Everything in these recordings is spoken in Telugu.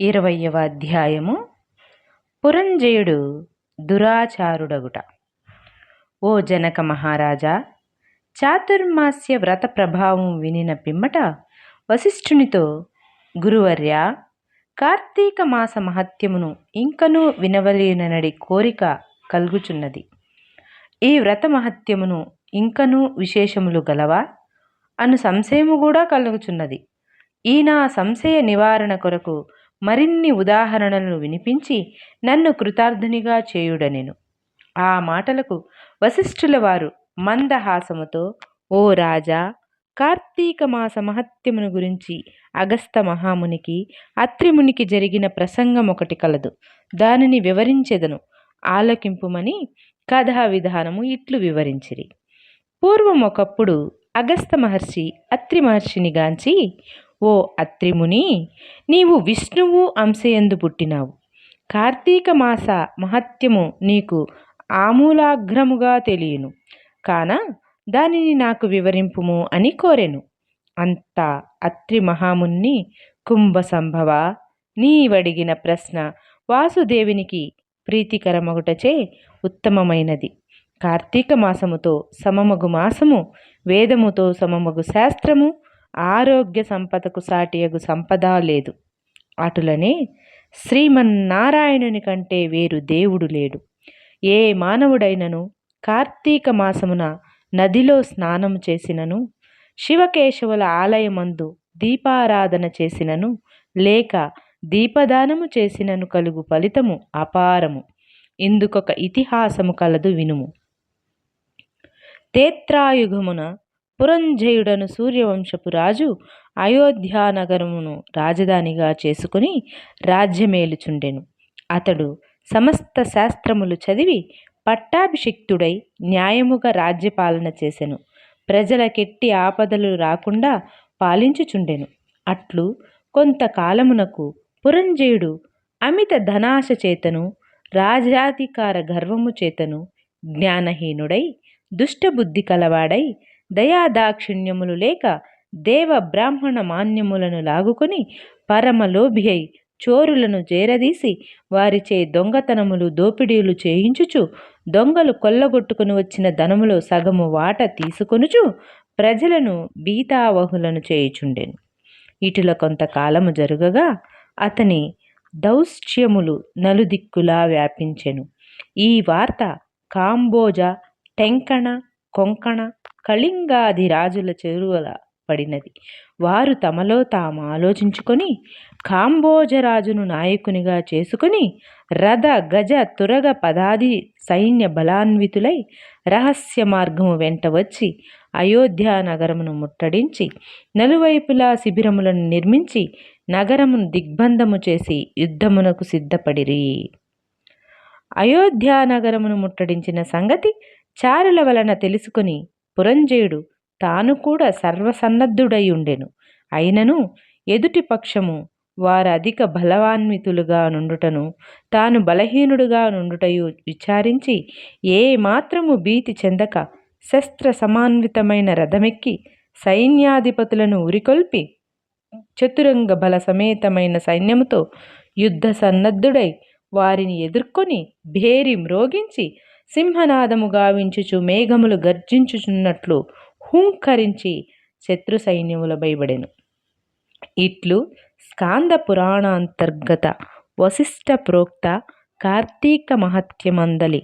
ఇరవయవ అధ్యాయము. పురంజయుడు దురాచారుడగుట. ఓ జనక మహారాజా చాతుర్మాస్య వ్రత ప్రభావం వినిన పిమ్మట వశిష్ఠునితో గురువర్య కార్తీక మాస మహత్యమును ఇంకనూ వినవలేననడి కోరిక కలుగుచున్నది. ఈ వ్రత మహత్యమును ఇంకనూ విశేషములు గలవా? అను సంశయము కూడా కలుగుచున్నది. ఈ నా సంశయ నివారణ కొరకు మరిన్ని ఉదాహరణలను వినిపించి నన్ను కృతార్థునిగా చేయుడనెను. ఆ మాటలకు వశిష్ఠుల వారు మందహాసముతో ఓ రాజా కార్తీక మాస మహత్యమును గురించి అగస్త మహామునికి అత్రిమునికి జరిగిన ప్రసంగం ఒకటి కలదు. దానిని వివరించెదను. ఆలకింపుమని కథా విధానము ఇట్లు వివరించిరి. పూర్వం ఒకప్పుడు అగస్త మహర్షి అత్రి మహర్షిని గాంచి ఓ అత్రిముని నీవు విష్ణువు అంశయందు పుట్టినావు. కార్తీక మాస మహత్యము నీకు ఆమూలాగ్రముగా తెలియను. కాన దానిని నాకు వివరింపుము అని కోరెను. అంత అత్రి మహాముని కుంభ సంభవ నీవడిగిన ప్రశ్న వాసుదేవునికి ప్రీతికరమగుటచే ఉత్తమమైనది. కార్తీక మాసముతో సమమగు మాసము వేదముతో సమమగు శాస్త్రము ఆరోగ్య సంపదకు సాటియగు సంపద లేదు. అటులనే శ్రీమన్నారాయణుని కంటే వేరు దేవుడు లేడు. ఏ మానవుడైనను కార్తీక మాసమున నదిలో స్నానం చేసినను శివకేశవుల ఆలయమందు దీపారాధన చేసినను లేక దీపదానము చేసినను కలుగు ఫలితము అపారము. ఇందుకొక ఇతిహాసము కలదు వినుము. తేత్రాయుగమున పురంజయుడను సూర్యవంశపు రాజు అయోధ్యానగరమును రాజధానిగా చేసుకుని రాజ్యమేలుచుండెను. అతడు సమస్త శాస్త్రములు చదివి పట్టాభిషిక్తుడై న్యాయముగా రాజ్యపాలన చేసెను. ప్రజలకెట్టి ఆపదలు రాకుండా పాలించుచుండెను. అట్లు కొంతకాలమునకు పురంజయుడు అమిత ధనాశ చేతను రాజాధికార గర్వము చేతను జ్ఞానహీనుడై దుష్టబుద్ధి కలవాడై దయాదాక్షిణ్యములు లేక దేవ బ్రాహ్మణ మాన్యములను లాగుకొని పరమలోభి అయి చోరులను చేరదీసి వారిచే దొంగతనములు దోపిడీలు చేయించుచు దొంగలు కొల్లగొట్టుకుని వచ్చిన ధనములో సగము వాట తీసుకొనుచు ప్రజలను బీతావహులను చేయుచుండెను. ఇటుల కొంతకాలము జరుగగా అతని దౌశ్చ్యములు నలుదిక్కులా వ్యాపించెను. ఈ వార్త కాంబోజ టెంకణ కొంకణ కళింగాది రాజుల చెరువల పడినది. వారు తమలో తాము ఆలోచించుకొని కాంబోజరాజును నాయకునిగా చేసుకుని రథ గజ తురగ పదాది సైన్య బలాన్వితులై రహస్య మార్గము వెంట వచ్చి అయోధ్య నగరమును ముట్టడించి నలువైపులా శిబిరములను నిర్మించి నగరమును దిగ్బంధము చేసి యుద్ధమునకు సిద్ధపడిరి. అయోధ్య నగరమును ముట్టడించిన సంగతి చారుల వలన తెలుసుకుని పురంజయుడు తాను కూడా సర్వసన్నద్ధుడై ఉండెను అయినను ఎదుటి పక్షము వారు అధిక బలవాన్వితులుగా నుండుటను తాను బలహీనుడుగా నుండుటయు విచారించి ఏ మాత్రము భీతి చెందక శస్త్ర సమాన్వితమైన రథమెక్కి సైన్యాధిపతులను ఉరికొల్పి చతురంగ బల సమేతమైన సైన్యముతో యుద్ధ సన్నద్ధుడై వారిని ఎదుర్కొని భేరి మ్రోగించి సింహనాదము గావించుచు మేఘములు గర్జించుచున్నట్లు హూంకరించి శత్రు సైన్యముల భయపడెను ఇట్లు స్కాంద పురాణాంతర్గత వశిష్ట ప్రోక్త కార్తీక మహత్యమందలి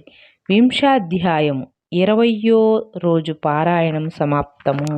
వింశాధ్యాయము ఇరవయో రోజు పారాయణం సమాప్తము.